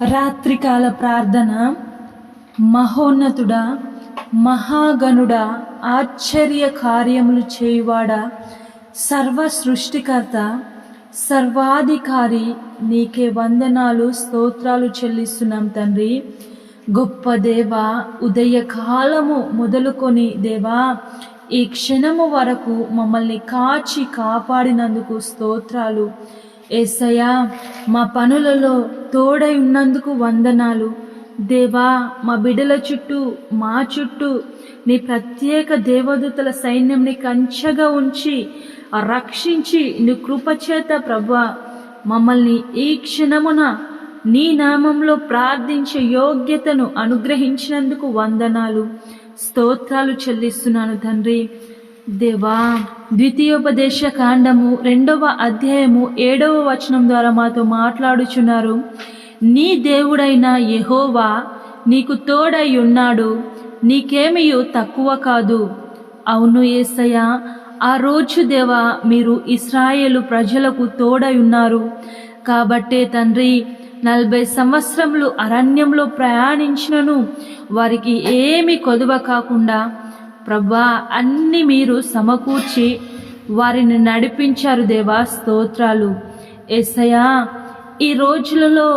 రాత్రికాల ప్రార్థన మహోన్నతుడా మహాగణుడా ఆశ్చర్య కార్యములు చేయువాడా సర్వ సృష్టికర్త సర్వాధికారి నీకే వందనాలు స్తోత్రాలు చెల్లిస్తున్నాం తండ్రి. గొప్ప దేవ ఉదయకాలము మొదలుకొని దేవా ఈ క్షణము వరకు మమ్మల్ని కాచి కాపాడినందుకు స్తోత్రాలు. ఏసయ్యా మా పనులలో తోడై ఉన్నందుకు వందనాలు. దేవా మా బిడ్డల చుట్టూ మా చుట్టూ నీ ప్రత్యేక దేవదూతల సైన్యంని కంచగా ఉంచి రక్షించి నీ కృపచేత ప్రభా మమ్మల్ని ఈ క్షణమున నీ నామంలో ప్రార్థించే యోగ్యతను అనుగ్రహించినందుకు వందనాలు. స్తోత్రాలు చెల్లిస్తున్నాను తండ్రి. దేవా ద్వితీయోపదేశ కాండము రెండవ అధ్యాయము ఏడవ వచనం ద్వారా మాతో మాట్లాడుచున్నారు. నీ దేవుడైన యహోవా నీకు తోడై ఉన్నాడు నీకేమియు తక్కువ కాదు. అవును ఏసయ్య ఆ రోజు దేవా మీరు ఇస్రాయేలు ప్రజలకు తోడై ఉన్నారు. కాబట్టే తండ్రి నలభై సంవత్సరములు అరణ్యంలో ప్రయాణించినను వారికి ఏమి కొదువ కాకుండా ప్రభా అన్ని మీరు సమకూర్చి వారిని నడిపించారు దేవా స్తోత్రాలు. ఎస్సయా ఈ రోజులలో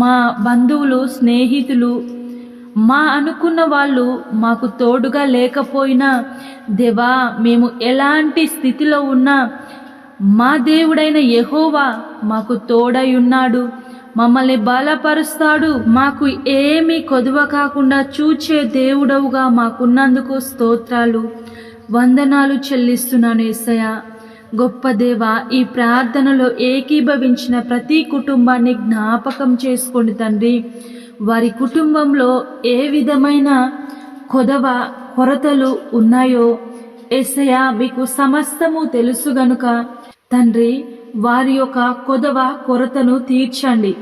మా బంధువులు స్నేహితులు మా అనుకున్న వాళ్ళు మాకు తోడుగా లేకపోయినా దేవా మేము ఎలాంటి స్థితిలో ఉన్నా మా దేవుడైన యహోవా మాకు తోడై ఉన్నాడు. మమ్మల్ని బలపరుస్తాడు. మాకు ఏమీ కొదువ కాకుండా చూచే దేవుడవుగా మాకున్నందుకు స్తోత్రాలు. వందనాలు చెల్లిస్తున్నాను ఏసయ్య. గొప్ప దేవ ఈ ప్రార్థనలో ఏకీభవించిన ప్రతి కుటుంబాన్ని జ్ఞాపకం చేసుకోండి తండ్రి. వారి కుటుంబంలో ఏ విధమైన కొదవ కొరతలు ఉన్నాయో ఏసయ్య మీకు సమస్తము తెలుసు గనుక. తండ్రి వారి యొక్క కొదవ కొరతను తీర్చండి.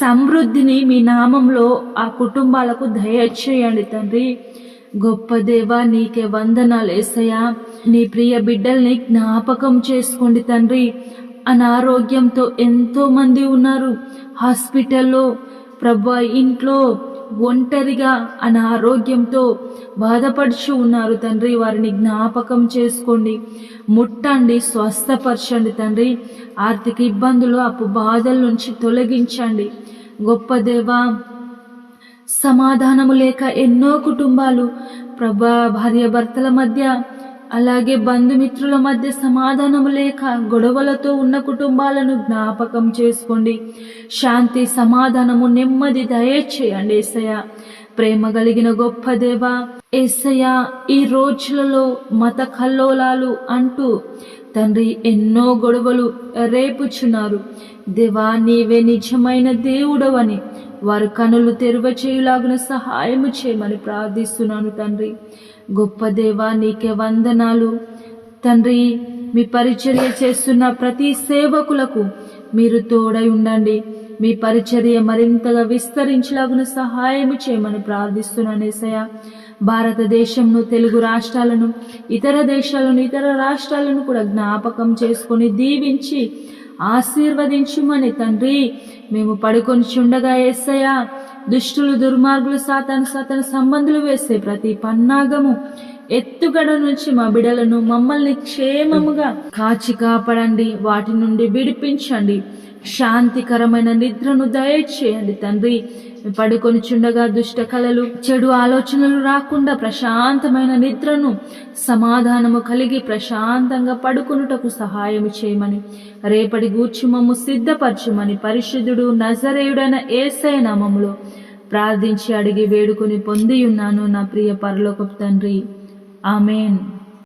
సమృద్ధిని మీ నామంలో ఆ కుటుంబాలకు దయచేయండి తండ్రి. గొప్ప దేవ నీకే వందనాలు ఏసయ్యా. నీ ప్రియ బిడ్డల్ని జ్ఞాపకం చేసుకోండి తండ్రి. అనారోగ్యంతో ఎంతో మంది ఉన్నారు. హాస్పిటల్లో ప్రభా ఇంట్లో ఒంటరిగా అనారోగ్యంతో బాధపడుచు ఉన్నారు తండ్రి. వారిని జ్ఞాపకం చేసుకోండి. ముట్టండి స్వస్థపరచండి తండ్రి. ఆర్థిక ఇబ్బందులు అప్పు బాధల నుంచి తొలగించండి. గొప్ప దేవా సమాధానము లేక ఎన్నో కుటుంబాలు ప్రభా భార్య భర్తల మధ్య అలాగే బంధుమిత్రుల మధ్య సమాధానము లేక గొడవలతో ఉన్న కుటుంబాలను జ్ఞాపకం చేసుకోండి. శాంతి సమాధానము నెమ్మది దయచేయండి ఏసయ్య. ప్రేమ కలిగిన గొప్ప దేవ ఏసయ్య ఈ రోజులలో మత కల్లోలాలు అంటూ తండ్రి ఎన్నో గొడవలు రేపుచున్నారు. దేవా నీవే నిజమైన దేవుడవని వారు కనులు తెరవచేయులాగున సహాయము చేయమని ప్రార్థిస్తున్నాను తండ్రి. గొప్ప దేవా నీకే వందనాలు. తండ్రి మీ పరిచర్య చేస్తున్న ప్రతి సేవకులకు మీరు తోడై ఉండండి. మీ పరిచర్య మరింతగా విస్తరించలాగున సహాయము చేయమని ప్రార్థిస్తున్నాను ఏసయ భారతదేశంను తెలుగు రాష్ట్రాలను ఇతర దేశాలను ఇతర రాష్ట్రాలను కూడా జ్ఞాపకం చేసుకొని దీవించి ఆశీర్వదించుమని తండ్రి మేము పడుకొని చుండగా ఏసయ్యా దుష్టులు దుర్మార్గులు సాతాను సాతాను సంబంధులు వేసే ప్రతి పన్నాగము ఎత్తుగడ నుంచి మా బిడలను మమ్మల్ని క్షేమముగా కాచి కాపాడండి వాటి నుండి విడిపించండి. శాంతికరమైన నిద్రను దయచేయండి తండ్రి. పడుకొని చుండగా దుష్ట కళలు చెడు ఆలోచనలు రాకుండా ప్రశాంతమైన నిద్రను సమాధానము కలిగి ప్రశాంతంగా పడుకొనుటకు సహాయం చేయమని రేపటి గూర్చి మమ్ము సిద్ధపరచుమని పరిశుద్ధుడు నజరేయుడైన ఏసై నామములో ప్రార్థించి అడిగి వేడుకొని పొంది ఉన్నాను నా ప్రియ పరలోకపు తండ్రి. ఆమెన్.